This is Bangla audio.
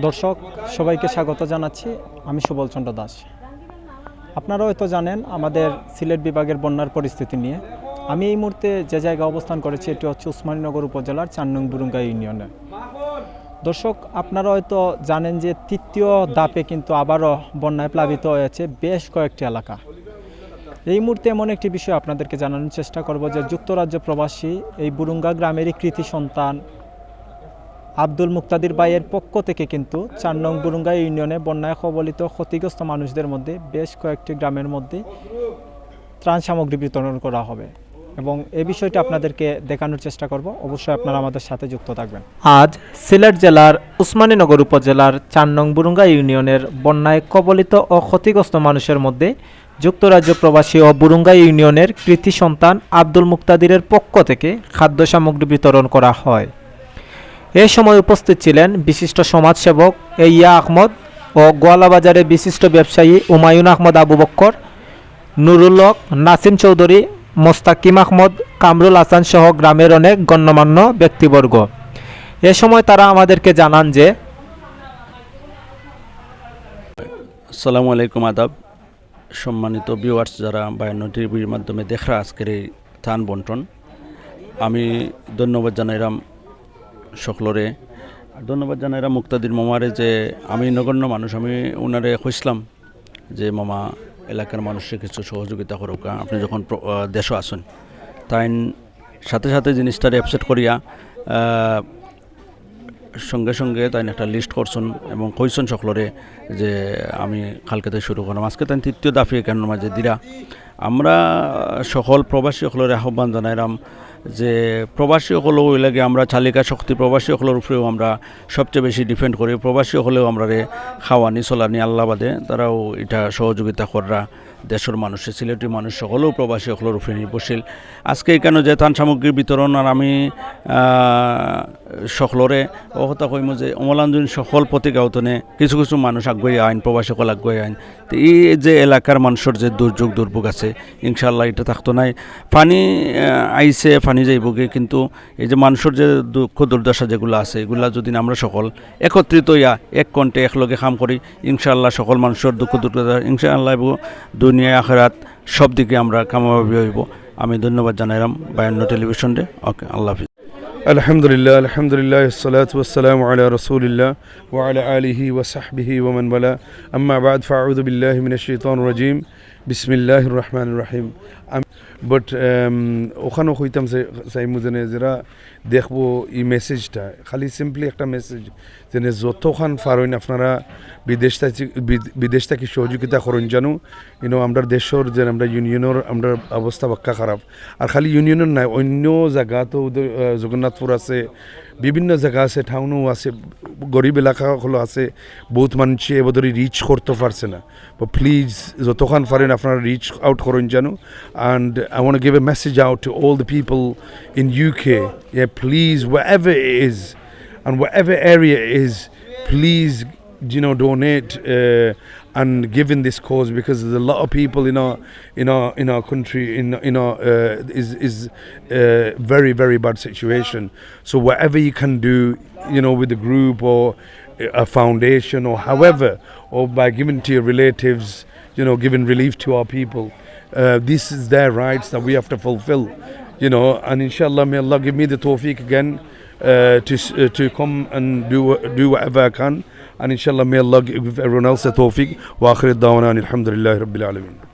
দর্শক, সবাইকে স্বাগত জানাচ্ছি আমি সুবল চন্দ্র দাস। আপনারা হয়তো জানেন আমাদের সিলেট বিভাগের বন্যার পরিস্থিতি নিয়ে। আমি এই মুহূর্তে যে জায়গায় অবস্থান করেছি, এটি হচ্ছে উসমানীনগর উপজেলার চার নং বুরুঙ্গা ইউনিয়নে। দর্শক, আপনারা হয়তো জানেন যে তৃতীয় দাপে কিন্তু আবারও বন্যায় প্লাবিত হয়েছে বেশ কয়েকটি এলাকা। এই মুহূর্তে এমন একটি বিষয় আপনাদেরকে জানানোর চেষ্টা করব যে যুক্তরাজ্য প্রবাসী এই বুরুঙ্গা গ্রামেরই কৃতি সন্তান আব্দুল মুক্তাদির বাইয়ের পক্ষ থেকে কিন্তু চার নং বুরুঙ্গা ইউনিয়নে বন্যায় কবলিত ক্ষতিগ্রস্ত মানুষদের মধ্যে বেশ কয়েকটি গ্রামের মধ্যে ত্রাণ সামগ্রী বিতরণ করা হবে। এবং এ বিষয়টি আপনাদেরকে দেখানোর চেষ্টা করব। অবশ্যই আপনারা আমাদের সাথে যুক্ত থাকবেন। আজ সিলেট জেলার উসমানীনগর উপজেলার চার নং বুরুঙ্গা ইউনিয়নের বন্যায় কবলিত ও ক্ষতিগ্রস্ত মানুষের মধ্যে যুক্তরাজ্য প্রবাসী ও বুরুঙ্গা ইউনিয়নের কৃতি সন্তান আব্দুল মুক্তাদিরের পক্ষ থেকে খাদ্য সামগ্রী বিতরণ করা হয়। এ সময় উপস্থিত ছিলেন বিশিষ্ট সমাজসেবক এইয়া আহমদ ও গোয়ালাবাজারের বিশিষ্ট ব্যবসায়ী উমায়ুন আহমদ আবু বক্কর, নুরুল হক, নাসিম চৌধুরী, মোস্তাকিম আহমদ, কামরুল হাসান সহ গ্রামের অনেক গণ্যমান্য ব্যক্তিবর্গ। এ সময় তারা আমাদেরকে জানান যে আসসালামু আলাইকুম আদাব। সম্মানিত ভিউয়ার্স যারা বায়ান্ন টিভির মাধ্যমে দেখরা আজকের এই ত্রাণ বন্টন, আমি ধন্যবাদ জানাইরাম সকলরে। ধন্যবাদ জানাইরাম মুক্তাদির মামারে যে আমি নগণ্য মানুষ, আমি ওনারে কইসলাম যে মামা এলাকার মানুষের কিছু সহযোগিতা করুক। আপনি যখন দেশও আসুন তাই সাথে সাথে জিনিসটার অ্যাপসেট করিয়া সঙ্গে সঙ্গে তাই একটা লিস্ট করছেন এবং কইছেন সকলরে যে আমি কালকে থেকে শুরু করলাম। আজকে তাই তৃতীয় দাফিয়ে কেন মাঝে দিরা, আমরা সকল প্রবাসী সকলের আহ্বান জানাইলাম যে প্রবাসী ওই লাগে আমরা চালিকা শক্তি প্রবাসী সকলের উপরেও আমরা সবচেয়ে বেশি ডিপেন্ড করি। প্রবাসী হলেও আমরা খাওয়ানি চলানি আল্লাহ বাদে তারাও এটা সহযোগিতা কররা দেশের মানুষে সিলেটি মানুষ সকলেও প্রবাসী সকলের উপরে নির্ভরশীল। আজকে এখানে যে ত্রাণ সামগ্রীর বিতরণ আর আমি সকলরে অহতা কইম যে অমলাঞ্জন সকল প্রতিগাওতনে কিছু কিছু মানুষ আগুয়াই আইন প্রবাসী সকল আগুয়াই আইন। তো এই যে এলাকার মানুষের যে দুর্যোগ দুর্ভোগ আছে ইনশাল্লাহ এটা থাকতো নাই। পানি আহ, ফানি যাইবগে কিন্তু এই যে মানুষের যে দুঃখ দুর্দশা যেগুলো আছে, এগুলো যদি আমরা সকল একত্রিত ইয়া এক কণ্ঠে একলগে কাম করি, ইনশাআল্লাহ সকল মানুষের দুঃখ দুর্দশা, ইনশাআল্লাহ এবং দুনিয়া, আখেরাত সব দিকে আমরা কামাভাবি হইব। আমি ধন্যবাদ জানাইলাম বায়ান্ন টেলিভিশনে ওকে, আল্লাহ হাফিজ। আলহামদুলিল্লাহ আলহামদুলিল্লাহ সালাত ওসালাম আলা রসুলিল্লাহ ওয়ালা আলিহি ওয়াসাহবিহি ওমন বালা আম্মা বাদ ফাউদুবিল্লাহ মিনশিতন রাজিম। বিসমিল্লাহ রহমান রাহিম। বাট ওখানেও হইতাম চাই মুজনে যারা দেখব এই মেসেজটা খালি সিম্পলি একটা মেসেজ যেন যতখান পারেন আপনারা বিদেশ বিদেশ থেকে সহযোগিতা করেন জানো? ইনো আমরা দেশের যে আমরা ইউনিয়নের আমরা অবস্থা বাক্কা খারাপ। আর খালি ইউনিয়নের নাই, অন্য জায়গা তো জগন্নাথপুর আছে, বিভিন্ন জায়গা আছে টাউনও আছে, গরিব এলাকাগুলো আছে, বহুত মানুষে এবারে রিচ করতে পারছে না। বা প্লিজ যতক্ষণ পারেন আপনারা রিচ আউট করেন জানো? And I want give a message out to all the people in UK please wherever it is and whatever area it is please you know donate uh, and give in this cause because there's a lot of people in our in our in our country in in our uh, is is uh, very very bad situation. So whatever you can do you know with the group or a foundation or however or by giving to your relatives you know giving relief to our people uh, this is their rights that we have to fulfill you know, and inshallah, may Allah give me the tawfiq again uh, to uh, to come and do do whatever I can, and inshallah, may Allah give everyone else the tawfiq. Wa akhir da'wana alhamdulillahi rabbil alamin.